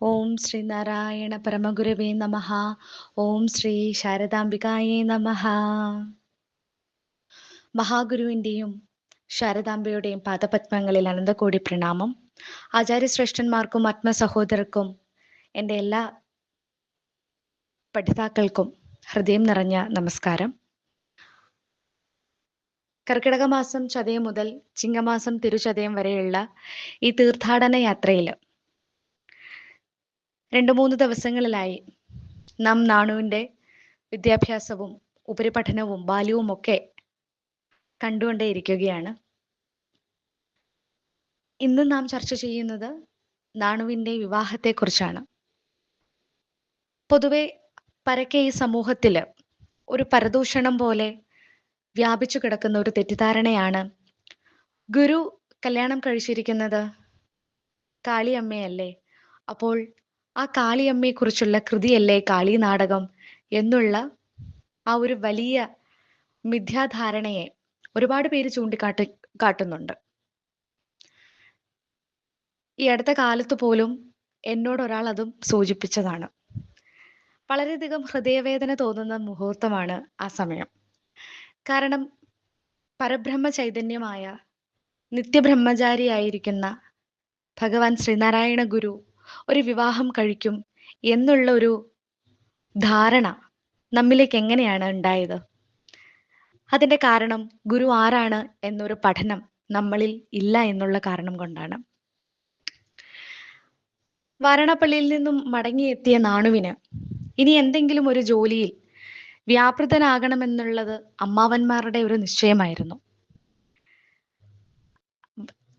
ഓം ശ്രീ നാരായണ പരമഗുരുവേ നമ. ഓം ശ്രീ ശാരദാംബികായേ നമ. മഹാഗുരുവിന്റെയും ശാരദാംബയുടെയും പാദപത്മങ്ങളിൽ അനന്തകോടി പ്രണാമം. ആചാര്യശ്രേഷ്ഠന്മാർക്കും ആത്മസഹോദരർക്കും എന്റെ എല്ലാ പഠിതാക്കൾക്കും ഹൃദയം നിറഞ്ഞ നമസ്കാരം. കർക്കിടക മാസം ചതയം മുതൽ ചിങ്ങമാസം തിരുചതയം വരെയുള്ള ഈ തീർത്ഥാടന യാത്രയിൽ രണ്ടു മൂന്ന് ദിവസങ്ങളിലായി നാം നാണുവിന്റെ വിദ്യാഭ്യാസവും ഉപരിപഠനവും ബാല്യവും ഒക്കെ കണ്ടുകൊണ്ടേയിരിക്കുകയാണ് ഇന്ന് നാം ചർച്ച ചെയ്യുന്നത് നാണുവിന്റെ വിവാഹത്തെക്കുറിച്ചാണ്. പൊതുവെ പരക്കെ ഈ സമൂഹത്തിൽ ഒരു പരദൂഷണം പോലെ വ്യാപിച്ചു കിടക്കുന്ന ഒരു തെറ്റിദ്ധാരണയാണ് ഗുരു കല്യാണം കഴിച്ചിരിക്കുന്നത് കാളിയമ്മയല്ലേ? അപ്പോൾ ആ കാളിയമ്മയെക്കുറിച്ചുള്ള കൃതിയല്ലേ കാളി നാടകം എന്നുള്ള ആ ഒരു വലിയ മിഥ്യാധാരണയെ ഒരുപാട് പേര് ചൂണ്ടിക്കാട്ടി കാട്ടുന്നുണ്ട്. ഈ അടുത്ത കാലത്ത് പോലും എന്നോട് ഒരാൾ അതും സൂചിപ്പിച്ചതാണ്. വളരെയധികം ഹൃദയവേദന തോന്നുന്ന മുഹൂർത്തമാണ് ആ സമയം. കാരണം പരബ്രഹ്മ ചൈതന്യമായ നിത്യബ്രഹ്മചാരിയായിരിക്കുന്ന ഭഗവാൻ ശ്രീനാരായണ ഗുരു ഒരു വിവാഹം കഴിക്കും എന്നുള്ള ഒരു ധാരണ നമ്മിലേക്ക് എങ്ങനെയാണ് ഉണ്ടായത്? അതിന്റെ കാരണം ഗുരു ആരാണ് എന്നൊരു പഠനം നമ്മളിൽ ഇല്ല എന്നുള്ള കാരണം കൊണ്ടാണ്. വാരണപ്പള്ളിയിൽ നിന്നും മടങ്ങിയെത്തിയ നാണുവിന് ഇനി എന്തെങ്കിലും ഒരു ജോലിയിൽ വ്യാപൃതനാകണമെന്നുള്ളത് അമ്മാവന്മാരുടെ ഒരു നിശ്ചയമായിരുന്നു.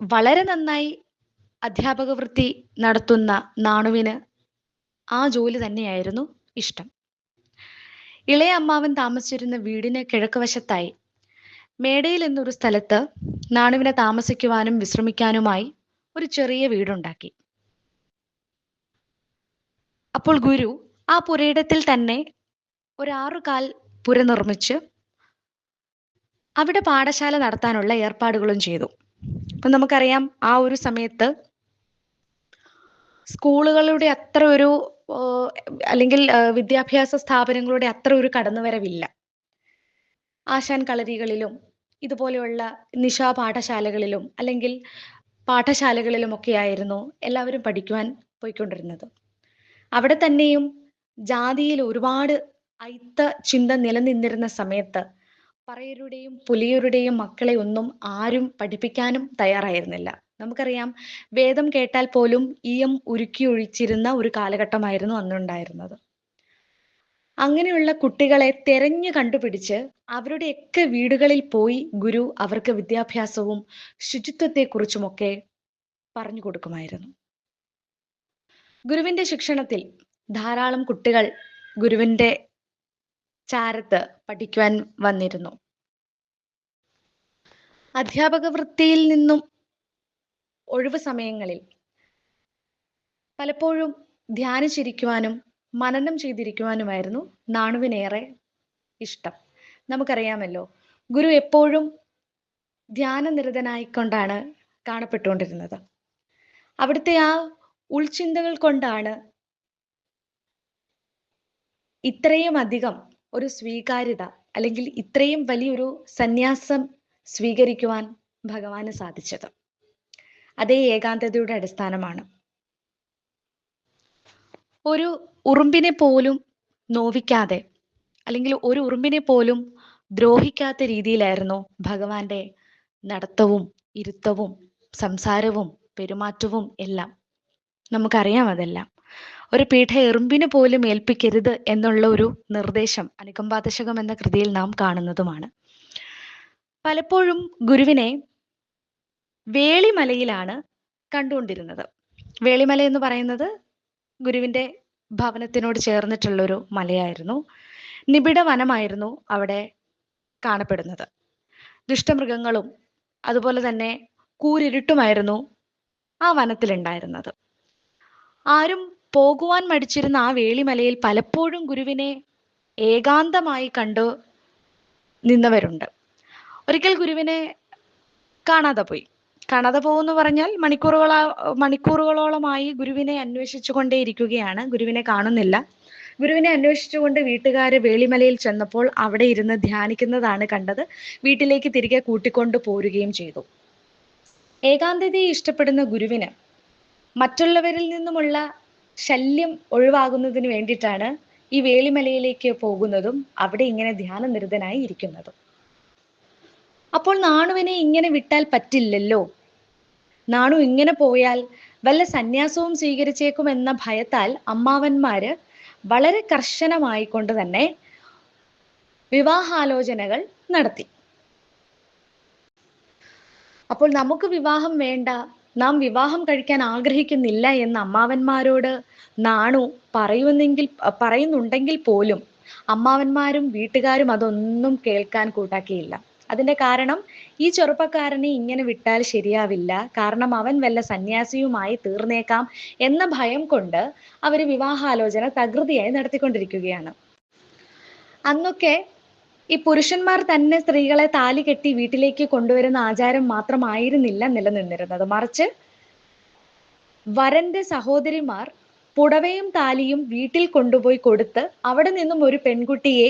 വളരെ നന്നായി അധ്യാപക വൃത്തി നടത്തുന്ന നാണുവിന് ആ ജോലി തന്നെയായിരുന്നു ഇഷ്ടം. ഇളയ അമ്മാവൻ താമസിച്ചിരുന്ന വീടിന് കിഴക്കുവശത്തായി മേടയിൽ എന്നൊരു സ്ഥലത്ത് നാണുവിനെ താമസിക്കുവാനും വിശ്രമിക്കാനുമായി ഒരു ചെറിയ വീടുണ്ടാക്കി. അപ്പോൾ ഗുരു ആ പുരയിടത്തിൽ തന്നെ ഒരാറുകാൽ പുര നിർമ്മിച്ച് അവിടെ പാഠശാല നടത്താനുള്ള ഏർപ്പാടുകളും ചെയ്തു. അപ്പൊ നമുക്കറിയാം ആ ഒരു സമയത്ത് സ്കൂളുകളുടെ അത്ര ഒരു അല്ലെങ്കിൽ വിദ്യാഭ്യാസ സ്ഥാപനങ്ങളുടെ അത്ര ഒരു കടന്നുവരവില്ല. ആശാൻ കളരികളിലും ഇതുപോലെയുള്ള നിശാ പാഠശാലകളിലും അല്ലെങ്കിൽ പാഠശാലകളിലും ഒക്കെ ആയിരുന്നു എല്ലാവരും പഠിക്കുവാൻ പോയിക്കൊണ്ടിരുന്നത്. അവിടെ തന്നെയും ജാതിയിൽ ഒരുപാട് ഐത്ത ചിന്ത നിലനിന്നിരുന്ന സമയത്ത് പറയരുടെയും പുലിയരുടെയും മക്കളെ ഒന്നും ആരും പഠിപ്പിക്കാനും തയ്യാറായിരുന്നില്ല. നമുക്കറിയാം വേദം കേട്ടാൽ പോലും ഈയം ഉരുക്കി ഒഴിച്ചിരുന്ന ഒരു കാലഘട്ടമായിരുന്നു അന്നുണ്ടായിരുന്നത്. അങ്ങനെയുള്ള കുട്ടികളെ തെരഞ്ഞു കണ്ടുപിടിച്ച് അവരുടെയൊക്കെ വീടുകളിൽ പോയി ഗുരു അവർക്ക് വിദ്യാഭ്യാസവും ശുചിത്വത്തെക്കുറിച്ചുമൊക്കെ പറഞ്ഞു കൊടുക്കുമായിരുന്നു. ഗുരുവിന്റെ ശിക്ഷണത്തിൽ ധാരാളം കുട്ടികൾ ഗുരുവിന്റെ ചാരത്ത് പഠിക്കുവാൻ വന്നിരുന്നു. അധ്യാപക വൃത്തിയിൽ നിന്നും ഒഴിവ് സമയങ്ങളിൽ പലപ്പോഴും ധ്യാനിച്ചിരിക്കുവാനും മനനം ചെയ്തിരിക്കുവാനുമായിരുന്നു നാണുവിനേറെ ഇഷ്ടം. നമുക്കറിയാമല്ലോ ഗുരു എപ്പോഴും ധ്യാനനിരതനായിക്കൊണ്ടാണ് കാണപ്പെട്ടുകൊണ്ടിരുന്നത്. അവിടുത്തെ ആ ഉൾചിന്തകൾ കൊണ്ടാണ് ഇത്രയും അധികം ഒരു സ്വീകാര്യത അല്ലെങ്കിൽ ഇത്രയും വലിയൊരു സന്യാസം സ്വീകരിക്കുവാൻ ഭഗവാന് സാധിച്ചത്. അതേ ഏകാന്തതയുടെ അടിസ്ഥാനമാണ്. ഒരു ഉറുമ്പിനെ പോലും നോവിക്കാതെ അല്ലെങ്കിൽ ഒരു ഉറുമ്പിനെ പോലും ദ്രോഹിക്കാത്ത രീതിയിലായിരുന്നു ഭഗവാന്റെ നടത്തവും ഇരുത്തവും സംസാരവും പെരുമാറ്റവും എല്ലാം. നമുക്കറിയാം അതെല്ലാം. ഒരു പീഠ എറുമ്പിന് പോലും ഏൽപ്പിക്കരുത് എന്നുള്ള ഒരു നിർദ്ദേശം അനുകമ്പാദശകം എന്ന കൃതിയിൽ നാം കാണുന്നതുമാണ്. പലപ്പോഴും ഗുരുവിനെ വേളിമലയിലാണ് കണ്ടുകൊണ്ടിരുന്നത്. വേളിമല എന്ന് പറയുന്നത് ഗുരുവിന്റെ ഭവനത്തിനോട് ചേർന്നിട്ടുള്ള ഒരു മലയായിരുന്നു. നിബിഡ വനമായിരുന്നു അവിടെ കാണപ്പെടുന്നത്. ദുഷ്ടമൃഗങ്ങളും അതുപോലെ തന്നെ കൂരിരുട്ടുമായിരുന്നു ആ വനത്തിലുണ്ടായിരുന്നത്. ആരും പോകുവാൻ മടിച്ചിരുന്ന ആ വേളിമലയിൽ പലപ്പോഴും ഗുരുവിനെ ഏകാന്തമായി കണ്ടു നിന്നവരുണ്ട്. ഒരിക്കൽ ഗുരുവിനെ കാണാതെ പോയി. കാണാതെ പോകുന്നു പറഞ്ഞാൽ മണിക്കൂറുകളാ മണിക്കൂറുകളോളമായി ഗുരുവിനെ അന്വേഷിച്ചു കൊണ്ടേയിരിക്കുകയാണ്. ഗുരുവിനെ കാണുന്നില്ല. ഗുരുവിനെ അന്വേഷിച്ചുകൊണ്ട് വീട്ടുകാര് വേളിമലയിൽ ചെന്നപ്പോൾ അവിടെ ഇരുന്ന് ധ്യാനിക്കുന്നതാണ് കണ്ടത്. വീട്ടിലേക്ക് തിരികെ കൂട്ടിക്കൊണ്ടു പോരുകയും ചെയ്തു. ഏകാന്തതയെ ഇഷ്ടപ്പെടുന്ന ഗുരുവിന് മറ്റുള്ളവരിൽ നിന്നുമുള്ള ശല്യം ഒഴിവാകുന്നതിന് വേണ്ടിയിട്ടാണ് ഈ വേളിമലയിലേക്ക് പോകുന്നതും അവിടെ ഇങ്ങനെ ധ്യാനനിരതനായി ഇരിക്കുന്നതും. അപ്പോൾ നാണുവിനെ ഇങ്ങനെ വിട്ടാൽ പറ്റില്ലല്ലോ. നാണു ഇങ്ങനെ പോയാൽ വല്ല സന്യാസവും സ്വീകരിച്ചേക്കും എന്ന ഭയത്താൽ അമ്മാവന്മാര് വളരെ കർശനമായി കൊണ്ട് തന്നെ വിവാഹാലോചനകൾ നടത്തി. അപ്പോൾ നമുക്ക് വിവാഹം വേണ്ട നാം വിവാഹം കഴിക്കാൻ ആഗ്രഹിക്കുന്നില്ല എന്ന് അമ്മാവന്മാരോട് നാണു പറയുന്നെങ്കിൽ പറയുന്നുണ്ടെങ്കിൽ പോലും അമ്മാവന്മാരും വീട്ടുകാരും അതൊന്നും കേൾക്കാൻ കൂട്ടാക്കിയില്ല. അതിന്റെ കാരണം ഈ ചെറുപ്പക്കാരനെ ഇങ്ങനെ വിട്ടാൽ ശരിയാവില്ല. കാരണം അവൻ വല്ല സന്യാസിയുമായി തീർന്നേക്കാം എന്ന ഭയം കൊണ്ട് അവർ വിവാഹാലോചന തകൃതിയായി നടത്തിക്കൊണ്ടിരിക്കുകയാണ്. അന്നൊക്കെ ഈ പുരുഷന്മാർ തന്നെ സ്ത്രീകളെ താലി കെട്ടി വീട്ടിലേക്ക് കൊണ്ടുവരുന്ന ആചാരം മാത്രമായിരുന്നില്ല നിലനിന്നിരുന്നത്. മറിച്ച് വരന്റെ സഹോദരിമാർ പുടവയും താലിയും വീട്ടിൽ കൊണ്ടുപോയി കൊടുത്ത് അവിടെ നിന്നും ഒരു പെൺകുട്ടിയെ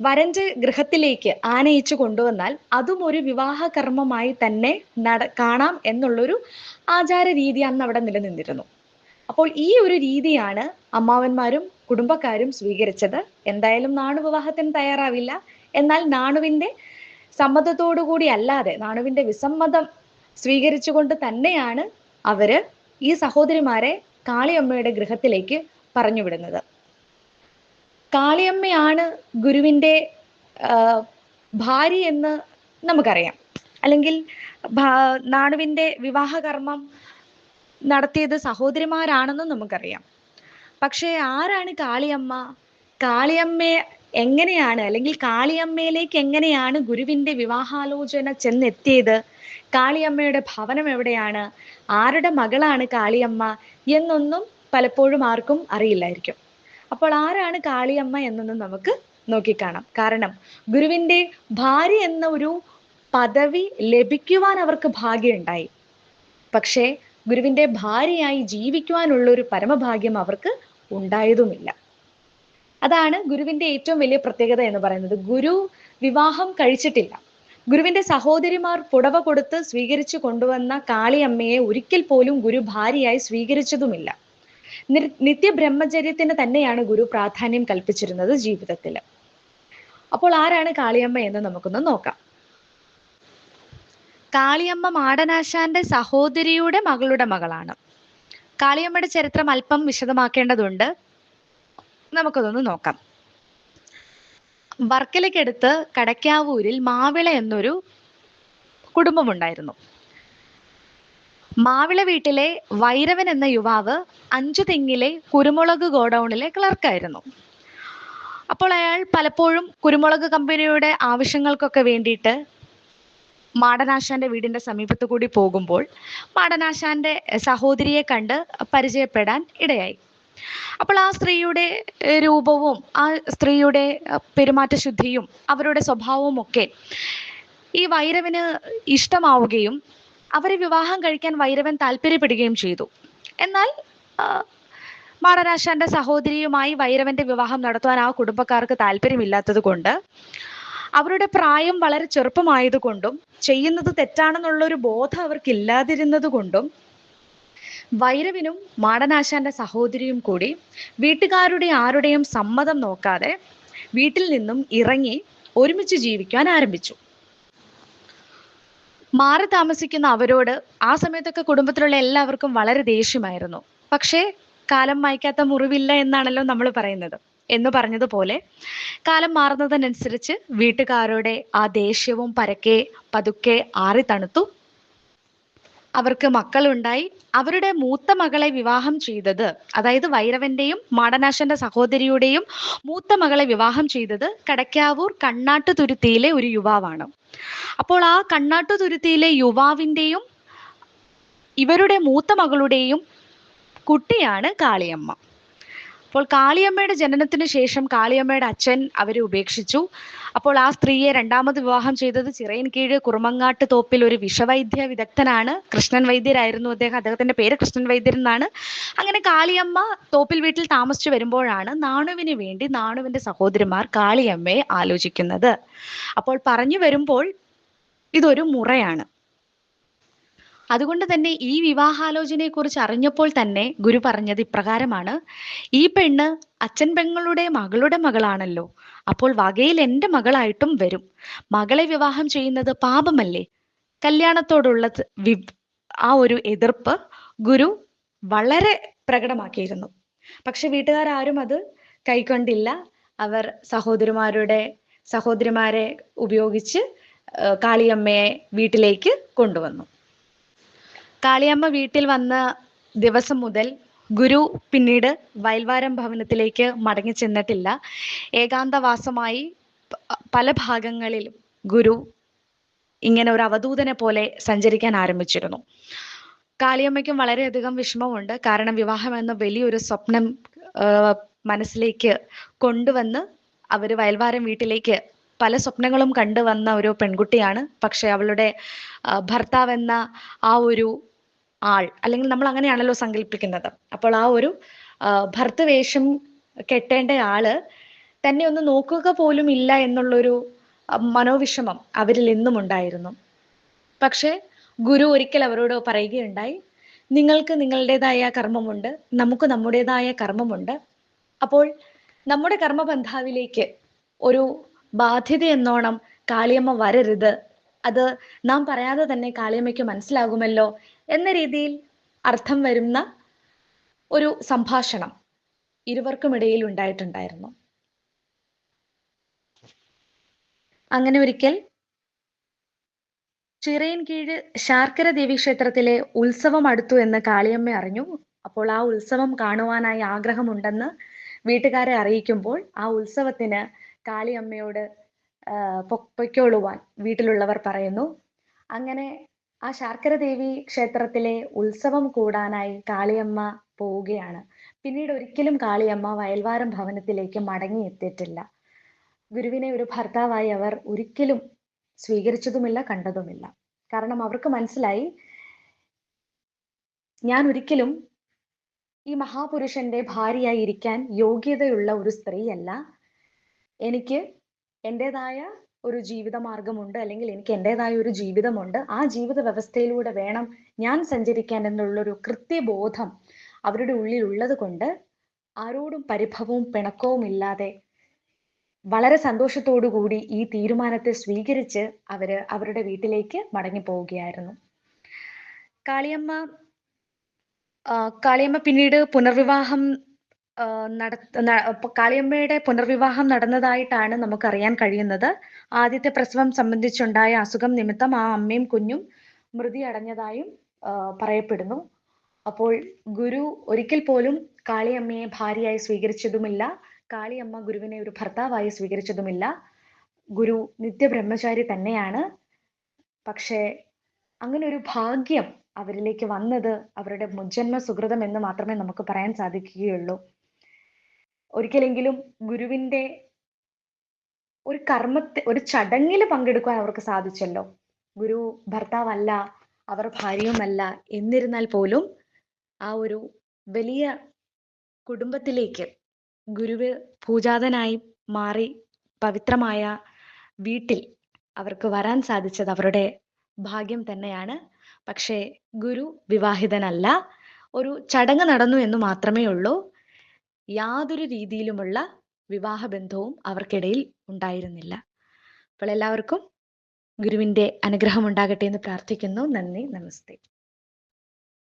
വരന്റെ ഗൃഹത്തിലേക്ക് ആനയിച്ചു കൊണ്ടുവന്നാൽ അതും ഒരു വിവാഹ കർമ്മമായി തന്നെ നട കാണാം എന്നുള്ളൊരു ആചാര രീതി അന്ന് അവിടെ നിലനിന്നിരുന്നു. അപ്പോൾ ഈ ഒരു രീതിയാണ് അമ്മാവന്മാരും കുടുംബക്കാരും സ്വീകരിച്ചത്. എന്തായാലും നാണു വിവാഹത്തിന് തയ്യാറാവില്ല. എന്നാൽ നാണുവിന്റെ സമ്മതത്തോടുകൂടി അല്ലാതെ നാണുവിന്റെ വിസമ്മതം സ്വീകരിച്ചുകൊണ്ട് തന്നെയാണ് അവർ ഈ സഹോദരിമാരെ കാളിയമ്മയുടെ ഗൃഹത്തിലേക്ക് പറഞ്ഞുവിടുന്നത് കാളിയമ്മയാണ് ഗുരുവിന്റെ ഭാര്യ എന്ന് നമുക്കറിയാം. അല്ലെങ്കിൽ നാണുവിന്റെ വിവാഹകർമ്മം നടത്തിയത് സഹോദരിമാരാണെന്നും നമുക്കറിയാം. പക്ഷേ ആരാണ് കാളിയമ്മ? കാളിയമ്മയെ എങ്ങനെയാണ് അല്ലെങ്കിൽ കാളിയമ്മയിലേക്ക് എങ്ങനെയാണ് ഗുരുവിന്റെ വിവാഹാലോചന ചെന്നെത്തിയത്? കാളിയമ്മയുടെ ഭവനം എവിടെയാണ്? ആരുടെ മകളാണ് കാളിയമ്മ? എന്നൊന്നും പലപ്പോഴും ആർക്കും അറിയില്ലായിരിക്കും. അപ്പോൾ ആരാണ് കാളിയമ്മ എന്നൊന്ന് നമുക്ക് നോക്കിക്കാണാം. കാരണം ഗുരുവിന്റെ ഭാര്യ എന്ന ഒരു പദവി ലഭിക്കുവാൻ അവർക്ക് ഭാഗ്യമുണ്ടായി. പക്ഷേ ഗുരുവിന്റെ ഭാര്യയായി ജീവിക്കുവാനുള്ള ഒരു പരമഭാഗ്യം അവർക്ക് ഉണ്ടായതുമില്ല. അതാണ് ഗുരുവിന്റെ ഏറ്റവും വലിയ പ്രത്യേകത എന്ന് പറയുന്നത്. ഗുരു വിവാഹം കഴിച്ചിട്ടില്ല. ഗുരുവിന്റെ സഹോദരിമാർ പുടവ കൊടുത്ത് സ്വീകരിച്ചു കൊണ്ടുവന്ന കാളിയമ്മയെ ഒരിക്കൽ പോലും ഗുരു ഭാര്യയായി സ്വീകരിച്ചതുമില്ല. നിത്യ ബ്രഹ്മചര്യത്തിന് തന്നെയാണ് ഗുരു പ്രാധാന്യം കൽപ്പിച്ചിരുന്നത് ജീവിതത്തിൽ. അപ്പോൾ ആരാണ് കാളിയമ്മ എന്ന് നമുക്കൊന്ന് നോക്കാം. കാളിയമ്മ മാടനാശാന്റെ സഹോദരിയുടെ മകളുടെ മകളാണ്. കാളിയമ്മയുടെ ചരിത്രം അല്പം വിശദമാക്കേണ്ടതുണ്ട്. നമുക്കതൊന്ന് നോക്കാം. വർക്കലയ്ക്കടുത്ത് കടക്കാവൂരിൽ മാവിള എന്നൊരു കുടുംബമുണ്ടായിരുന്നു. മാവിള വീട്ടിലെ വൈരവൻ എന്ന യുവാവ് അഞ്ചു തെങ്ങിലെ കുരുമുളക് ഗോഡൌണിലെ ക്ലർക്കായിരുന്നു അപ്പോൾ അയാൾ പലപ്പോഴും കുരുമുളക് കമ്പനിയുടെ ആവശ്യങ്ങൾക്കൊക്കെ വേണ്ടിയിട്ട് മാടനാശാന്റെ വീടിന്റെ സമീപത്തു കൂടി പോകുമ്പോൾ മാടനാശാന്റെ സഹോദരിയെ കണ്ട് പരിചയപ്പെടാൻ ഇടയായി. അപ്പോൾ ആ സ്ത്രീയുടെ രൂപവും ആ സ്ത്രീയുടെ പെരുമാറ്റശുദ്ധിയും അവരുടെ സ്വഭാവവും ഒക്കെ ഈ വൈരവിന് ഇഷ്ടമാവുകയും അവരെ വിവാഹം കഴിക്കാൻ വൈരവൻ താല്പര്യപ്പെടുകയും ചെയ്തു. എന്നാൽ മാടരാശാന്റെ സഹോദരിയുമായി വൈരവന്റെ വിവാഹം നടത്തുവാൻ ആ കുടുംബക്കാർക്ക് താല്പര്യമില്ലാത്തത് കൊണ്ട് അവരുടെ പ്രായം വളരെ ചെറുപ്പമായതുകൊണ്ടും ചെയ്യുന്നത് തെറ്റാണെന്നുള്ളൊരു ബോധം അവർക്കില്ലാതിരുന്നത് കൊണ്ടും വൈരവിനും മാടനാശാന്റെ സഹോദരിയും കൂടി വീട്ടുകാരുടെ ആരുടെയും സമ്മതം നോക്കാതെ വീട്ടിൽ നിന്നും ഇറങ്ങി ഒരുമിച്ച് ജീവിക്കാൻ ആരംഭിച്ചു. മാറി താമസിക്കുന്ന അവരോട് ആ സമയത്തൊക്കെ കുടുംബത്തിലുള്ള എല്ലാവർക്കും വളരെ ദേഷ്യമായിരുന്നു. പക്ഷേ കാലം മായ്ക്കാത്ത മുറിവില്ല എന്നാണല്ലോ നമ്മൾ പറയുന്നത്. എന്ന് പറഞ്ഞതുപോലെ കാലം മാറുന്നതിനനുസരിച്ച് വീട്ടുകാരുടെ ആ ദേഷ്യവും പരക്കെ പതുക്കെ ആറി തണുത്തു. അവർക്ക് മക്കളുണ്ടായി. അവരുടെ മൂത്ത മകളെ വിവാഹം ചെയ്തത് അതായത് വൈരവന്റെയും മാടനാശന്റെ സഹോദരിയുടെയും മൂത്ത മകളെ വിവാഹം ചെയ്തത് കടക്കാവൂർ കണ്ണാട്ടുതുരുത്തിയിലെ ഒരു യുവാവാണ്. അപ്പോൾ ആ കണ്ണാട്ടു തുരുത്തിയിലെ യുവാവിന്റെയും ഇവരുടെ മൂത്ത മകളുടെയും കുട്ടിയാണ് കാളിയമ്മ. അപ്പോൾ കാളിയമ്മയുടെ ജനനത്തിന് ശേഷം കാളിയമ്മയുടെ അച്ഛൻ അവരെ ഉപേക്ഷിച്ചു. അപ്പോൾ ആ സ്ത്രീയെ രണ്ടാമത് വിവാഹം ചെയ്തത് ചിറയൻകീഴ് കുറുമങ്ങാട്ട് തോപ്പിൽ ഒരു വിഷവൈദ്യ വിദഗ്ധനാണ്. കൃഷ്ണൻ വൈദ്യരായിരുന്നു അദ്ദേഹം. അദ്ദേഹത്തിന്റെ പേര് കൃഷ്ണൻ വൈദ്യർ എന്നാണ്. അങ്ങനെ കാളിയമ്മ തോപ്പിൽ വീട്ടിൽ താമസിച്ചു വരുമ്പോഴാണ് നാണുവിന് വേണ്ടി നാണുവിന്റെ സഹോദരിമാർ കാളിയമ്മയെ ആലോചിക്കുന്നത്. അപ്പോൾ പറഞ്ഞു വരുമ്പോൾ ഇതൊരു മുറയാണ്. അതുകൊണ്ട് തന്നെ ഈ വിവാഹാലോചനയെ കുറിച്ച് അറിഞ്ഞപ്പോൾ തന്നെ ഗുരു പറഞ്ഞത് ഇപ്രകാരമാണ്. ഈ പെണ്ണ് അച്ഛൻ പെങ്ങളുടെ മകളുടെ മകളാണല്ലോ. അപ്പോൾ വകയിൽ എന്റെ മകളായിട്ടും വരും. മകളെ വിവാഹം ചെയ്യുന്നത് പാപമല്ലേ? കല്യാണത്തോടുള്ള ആ ഒരു എതിർപ്പ് ഗുരു വളരെ പ്രകടമാക്കിയിരുന്നു. പക്ഷെ വീട്ടുകാരും അത് കൈക്കൊണ്ടില്ല. അവർ സഹോദരിമാരുടെ സഹോദരിമാരെ ഉപയോഗിച്ച് കാളിയമ്മയെ വീട്ടിലേക്ക് കൊണ്ടുവന്നു. കാളിയമ്മ വീട്ടിൽ വന്ന ദിവസം മുതൽ ഗുരു പിന്നീട് വയൽവാരം ഭവനത്തിലേക്ക് മടങ്ങി ചെന്നിട്ടില്ല. ഏകാന്തവാസമായി പല ഭാഗങ്ങളിൽ ഗുരു ഇങ്ങനെ ഒരു അവധൂതനെ പോലെ സഞ്ചരിക്കാൻ ആരംഭിച്ചിരുന്നു. കാളിയമ്മയ്ക്കും വളരെയധികം വിഷമമുണ്ട്. കാരണം വിവാഹം എന്ന വലിയൊരു സ്വപ്നം മനസ്സിലേക്ക് കൊണ്ടുവന്ന് അവർ വയൽവാരം വീട്ടിലേക്ക് പല സ്വപ്നങ്ങളും കണ്ടുവന്ന ഒരു പെൺകുട്ടിയാണ്. പക്ഷെ അവളുടെ ഭർത്താവെന്ന ആ ഒരു ആൾ അല്ലെങ്കിൽ നമ്മൾ അങ്ങനെയാണല്ലോ സങ്കല്പിക്കുന്നത്. അപ്പോൾ ആ ഒരു ഭർത്തവേഷം കെട്ടേണ്ട ആൾ തന്നെ ഒന്ന് നോക്കുക പോലും ഇല്ല എന്നുള്ളൊരു മനോവിഷമം അവരിൽ എന്നും ഉണ്ടായിരുന്നു. പക്ഷെ ഗുരു ഒരിക്കൽ അവരോട് പറയുകയുണ്ടായി നിങ്ങൾക്ക് നിങ്ങളുടേതായ കർമ്മമുണ്ട് നമുക്ക് നമ്മുടേതായ കർമ്മമുണ്ട്. അപ്പോൾ നമ്മുടെ കർമ്മബന്ധാവിലേക്ക് ഒരു ബാധ്യത എന്നോണം കാളിയമ്മ വരരുത്. അത് നാം പറയാതെ തന്നെ കാളിയമ്മയ്ക്ക് മനസ്സിലാകുമല്ലോ എന്ന രീതിയിൽ അർത്ഥം വരുന്ന ഒരു സംഭാഷണം ഇരുവർക്കുമിടയിൽ ഉണ്ടായിട്ടുണ്ടായിരുന്നു. അങ്ങനെ ഒരിക്കൽ ചിറയൻകീഴ് ശാർക്കര ദേവി ക്ഷേത്രത്തിലെ ഉത്സവം അടുത്തു എന്ന് കാളിയമ്മ അറിഞ്ഞു. അപ്പോൾ ആ ഉത്സവം കാണുവാനായി ആഗ്രഹമുണ്ടെന്ന് വീട്ടുകാരെ അറിയിക്കുമ്പോൾ ആ ഉത്സവത്തിന് കാളിയമ്മയോട് ഏർ പൊ- പൊയ്ക്കോളുവാൻ വീട്ടിലുള്ളവർ പറയുന്നു. അങ്ങനെ ആ ശാർക്കര ദേവി ക്ഷേത്രത്തിലെ ഉത്സവം കൂടാനായി കാളിയമ്മ പോവുകയാണ്. പിന്നീട് ഒരിക്കലും കാളിയമ്മ വയൽവാരം ഭവനത്തിലേക്ക് മടങ്ങി എത്തിയിട്ടില്ല ഗുരുവിനെ ഒരു ഭർത്താവായി അവർ ഒരിക്കലും സ്വീകരിച്ചതുമില്ല കണ്ടതുമില്ല. കാരണം അവർക്ക് മനസ്സിലായി ഞാൻ ഒരിക്കലും ഈ മഹാപുരുഷന്റെ ഭാര്യയായി ഇരിക്കാൻ യോഗ്യതയുള്ള ഒരു സ്ത്രീയല്ല. എനിക്ക് എന്റെതായ ഒരു ജീവിത മാർഗമുണ്ട് അല്ലെങ്കിൽ എനിക്ക് എന്റെതായ ഒരു ജീവിതമുണ്ട് ആ ജീവിത വ്യവസ്ഥയിലൂടെ വേണം ഞാൻ സഞ്ചരിക്കാൻ എന്നുള്ളൊരു കൃത്യബോധം അവരുടെ ഉള്ളിൽ ഉള്ളത് കൊണ്ട് ആരോടും പരിഭവവും പിണക്കവും ഇല്ലാതെ വളരെ കൂടി ഈ തീരുമാനത്തെ സ്വീകരിച്ച് അവർ അവരുടെ വീട്ടിലേക്ക് മടങ്ങി പോവുകയായിരുന്നു കാളിയമ്മ കാളിയമ്മ പിന്നീട് പുനർവിവാഹം നട കാളിയമ്മയുടെ പുനർവിവാഹം നടന്നതായിട്ടാണ് നമുക്ക് അറിയാൻ കഴിയുന്നത്. ആദ്യത്തെ പ്രസവം സംബന്ധിച്ചുണ്ടായ അസുഖം നിമിത്തം ആ അമ്മയും കുഞ്ഞും മൃതി അടഞ്ഞതായും പറയപ്പെടുന്നു. അപ്പോൾ ഗുരു ഒരിക്കൽ പോലും കാളിയമ്മയെ ഭാര്യയായി സ്വീകരിച്ചതുമില്ല. കാളിയമ്മ ഗുരുവിനെ ഒരു ഭർത്താവായി സ്വീകരിച്ചതുമില്ല. ഗുരു നിത്യബ്രഹ്മചാരി തന്നെയാണ്. പക്ഷേ അങ്ങനെ ഒരു ഭാഗ്യം അവരിലേക്ക് വന്നത് അവരുടെ മുജ്ജന്മ സുഹൃതം എന്ന് മാത്രമേ നമുക്ക് പറയാൻ സാധിക്കുകയുള്ളൂ. ഒരിക്കലെങ്കിലും ഗുരുവിന്റെ ഒരു കർമ്മത്തെ ഒരു ചടങ്ങിൽ പങ്കെടുക്കാൻ അവർക്ക് സാധിച്ചല്ലോ. ഗുരു ഭർത്താവല്ല അവർ ഭാര്യയുമല്ല എന്നിരുന്നാൽ പോലും ആ ഒരു വലിയ കുടുംബത്തിലേക്ക് ഗുരുവ് പൂജാതനായി മാറി പവിത്രമായ വീട്ടിൽ അവർക്ക് വരാൻ സാധിച്ചത് അവരുടെ ഭാഗ്യം തന്നെയാണ്. പക്ഷേ ഗുരു വിവാഹിതനല്ല ഒരു ചടങ്ങ് നടന്നു എന്ന് മാത്രമേ ഉള്ളൂ. യാതൊരു രീതിയിലുമുള്ള വിവാഹബന്ധവും അവർക്കിടയിൽ ഉണ്ടായിരുന്നില്ല. അപ്പോൾ എല്ലാവർക്കും ഗുരുവിന്റെ അനുഗ്രഹം ഉണ്ടാകട്ടെ എന്ന് പ്രാർത്ഥിക്കുന്നു. നന്ദി. നമസ്തേ.